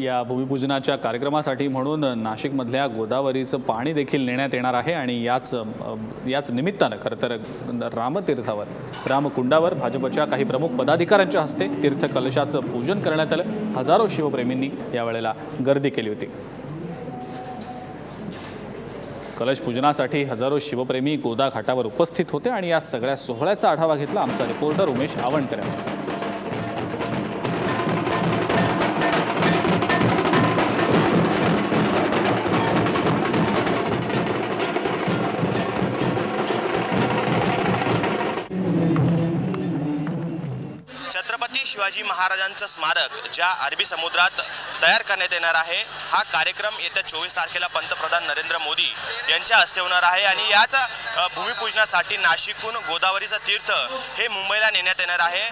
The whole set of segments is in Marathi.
या भूमिपूजनाच्या कार्यक्रमासाठी म्हणून नाशिकमधल्या गोदावरीचं पाणी देखील नेण्यात येणार आहे आणि याच याच निमित्तानं खरं तर रामतीर्थावर रामकुंडावर भाजपच्या काही प्रमुख पदाधिकाऱ्यांच्या हस्ते तीर्थ कलशाचं पूजन करण्यात आलं. हजारो शिवप्रेमींनी यावेळेला गर्दी केली होती. कलश पूजनासाठी हजारो शिवप्रेमी गोदा घाटावर उपस्थित होते आणि या सगळ्या सोहळ्याचा आढावा घेतला आमचा रिपोर्टर उमेश आवणकर छत्रपती शिवाजी महाराजांचं स्मारक ज्या अरबी समुद्रात तयार करण्यात येणार आहे हा कार्यक्रम येत्या चोवीस तारखेला पंतप्रधान नरेंद्र मोदी यांच्या हस्ते होणार आहे आणि याच भूमिपूजनासाठी नाशिकहून गोदावरीचं तीर्थ हे मुंबईला नेण्यात येणार आहे.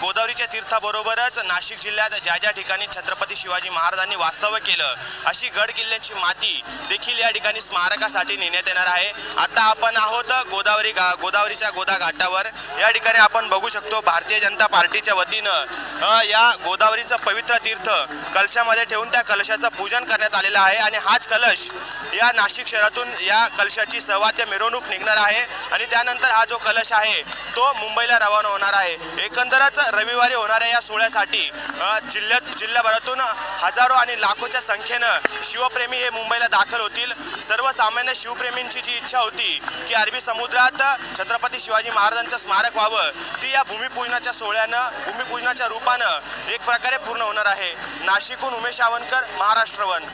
गोदावरीच्या तीर्थाबरोबरच नाशिक जिल्ह्यात ज्या ज्या ठिकाणी छत्रपती शिवाजी महाराजांनी वास्तव्य केलं अशी गड किल्ल्यांची माती देखील या ठिकाणी स्मारकासाठी नेण्यात येणार आहे. आता आपण आहोत गोदावरी गा गोदा गोदावरीच्या गोदा घाटावर या ठिकाणी आपण बघू शकतो भारतीय जनता पार्टीच्या वतीनं या गोदावरीचं पवित्र तीर्थ कलशामध्ये ठेवून त्या कलशाचं पूजन करण्यात आलेलं आहे. आणि हाच कलश या नाशिक शहरातून या कलशाची सहवाद्य मिरवणूक निघणार आहे. आणि त्यानंतर हा जो कलश आहे तो मुंबईला रवाना होणार आहे. एकंदरच रविवारी होणाऱ्या या सोहळ्यासाठी जिल्ह्यात जिल्ह्याभरातून हजारो आणि लाखोच्या संख्येनं शिवप्रेमी हे मुंबईला दाखल होतील. सर्वसामान्य शिवप्रेमींची जी इच्छा होती की अरबी समुद्रात छत्र छत्रपती शिवाजी महाराजांचं स्मारक व्हावं ती या भूमिपूजनाच्या सोहळ्यानं भूमिपूजनाच्या रूपानं एक प्रकारे पूर्ण होणार आहे. नाशिकहून उमेश आवनकर महाराष्ट्रवन